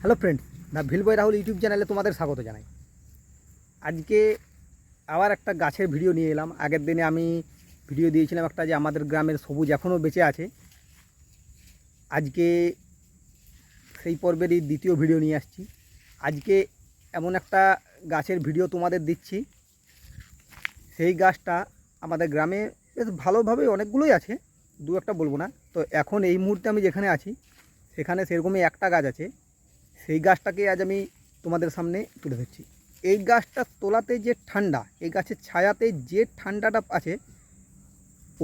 Hello friends the village boy Rahul YouTube চ্যানেলে তোমাদের স্বাগত জানাই। আজকে আবার একটা গাছের ভিডিও নিয়ে এলাম। আগের দিনে আমি ভিডিও দিয়েছিলাম একটা যে আমাদের গ্রামের সবুজ এখনও বেঁচে আছে। আজকে সেই পর্বেরই দ্বিতীয় ভিডিও নিয়ে আসছি। আজকে এমন একটা গাছের ভিডিও তোমাদের দিচ্ছি। সেই গাছটা আমাদের গ্রামে বেশ ভালোভাবে অনেকগুলোই আছে, দু একটা বলব না। তো এখন এই মুহূর্তে আমি যেখানে আছি, সেখানে সেরকমই একটা গাছ আছে। সেই গাছটাকে আজ আমি তোমাদের সামনে তুলে ধরছি। এই গাছটা তোলাতে যে ঠান্ডা, এই গাছের ছায়াতে যে ঠান্ডাটা আছে,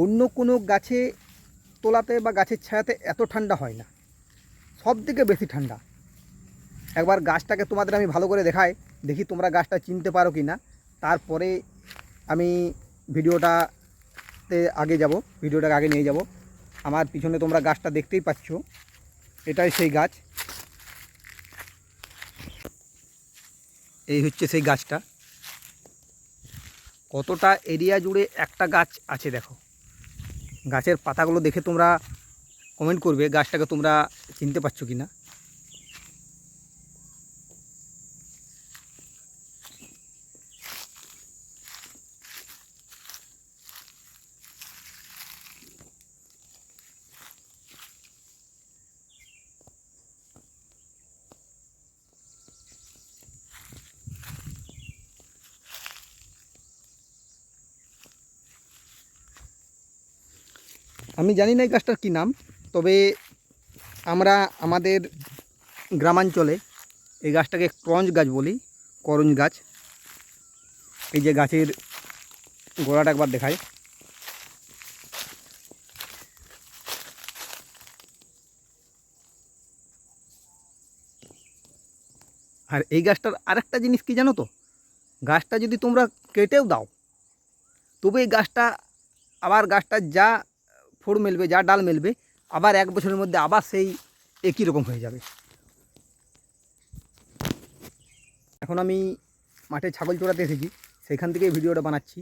অন্য কোনো গাছে তোলাতে বা গাছের ছায়াতে এত ঠান্ডা হয় না। সব থেকে বেশি ঠান্ডা। একবার গাছটাকে তোমাদের আমি ভালো করে দেখাই, দেখি তোমরা গাছটা চিনতে পারো কি না। তারপরে আমি ভিডিওটাতে আগে যাব, ভিডিওটাকে আগে নিয়ে যাব। আমার পিছনে তোমরা গাছটা দেখতেই পাচ্ছ, এটাই সেই গাছ। এই হচ্ছে সেই গাছটা। কতটা এরিয়া জুড়ে একটা গাছ আছে দেখো। গাছের পাতাগুলো দেখে তোমরা কমেন্ট করবে, গাছটাকে তোমরা চিনতে পারছ কি না আমি জানি না এই গাছটার কী নাম, তবে আমরা আমাদের গ্রামাঞ্চলে এই গাছটাকে ক্রঞ্চ গাছ বলি, করঞ্জ গাছ। এই যে গাছের গোড়াটা একবার দেখাই। আর এই গাছটার আরেকটা জিনিস কি জানো তো? গাছটা যদি তোমরা কেটেও দাও, তবে এই গাছটা, আবার গাছটা যা ফোড় মেলবে, যা ডাল মেলবে, আবার এক বছরের মধ্যে আবার সেই একই রকম হয়ে যাবে। এখন আমি মাঠে ছাগল চড়াতে এসেছি, সেখান থেকে ভিডিওটা বানাচ্ছি।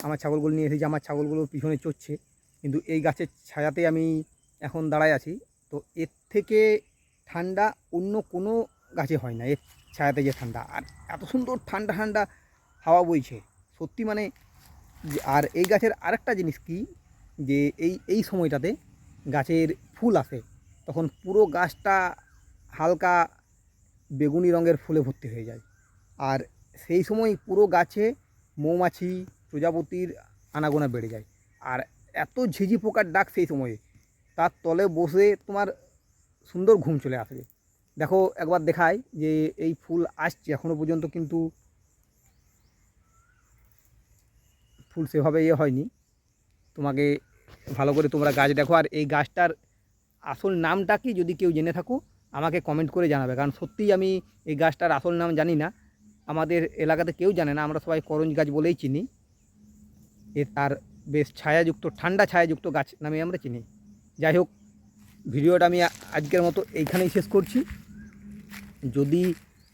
আমার ছাগলগুলো নিয়ে এসেছি, আমার ছাগলগুলো পিছনে চড়ছে, কিন্তু এই গাছের ছায়াতে আমি এখন দাঁড়ায় আছি। তো এর থেকে ঠান্ডা অন্য কোনো গাছে হয় না, এর ছায়াতে যে ঠান্ডা। আর এত সুন্দর ঠান্ডা ঠান্ডা হাওয়া বইছে, সত্যি মানে আর এই গাছের আরেকটা জিনিস কি যে এই এই সময়টাতে গাছের ফুল আসে, তখন পুরো গাছটা হালকা বেগুনি রঙের ফুলে ভর্তি হয়ে যায়। আর সেই সময় পুরো গাছে মৌমাছি, প্রজাপতির আনাগোনা বেড়ে যায়। আর এত ঝিঝি পোকার ডাক সেই সময়ে, তার তলে বসে তোমার সুন্দর ঘুম চলে আসবে দেখো, একবার দেখায় যে এই ফুল আসছে এখনও পর্যন্ত কিন্তু ফুল সেভাবে ইয়ে হয়নি। তোমাকে ভালো করে তোমরা গাছ দেখো। আর এই গাছটার আসল নামটা কি যদি কেউ জেনে থাকো, আমাকে কমেন্ট করে জানাবে। কারণ সত্যিই আমি এই গাছটার আসল নাম জানি না। আমাদের এলাকাতে কেউ জানে না, আমরা সবাই করঞ্জ গাছ বলেই চিনি। এ তার বেশ ছায়াযুক্ত, ঠান্ডা ছায়াযুক্ত গাছ নামে আমরা চিনি। যাই হোক, ভিডিওটা আমি আজকের মতো এইখানেই শেষ করছি। যদি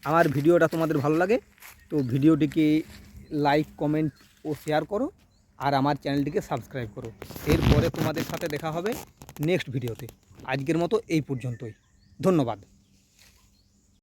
আমার ভিডিওটা তোমাদের ভালো লাগে, তো ভিডিওটিকে লাইক কমেন্ট ও শেয়ার করো। আর আমার চ্যানেলটিকে সাবস্ক্রাইব করো। এরপরে তোমাদের সাথে দেখা হবে নেক্সট ভিডিওতে। আজকের মতো এই পর্যন্তই। ধন্যবাদ।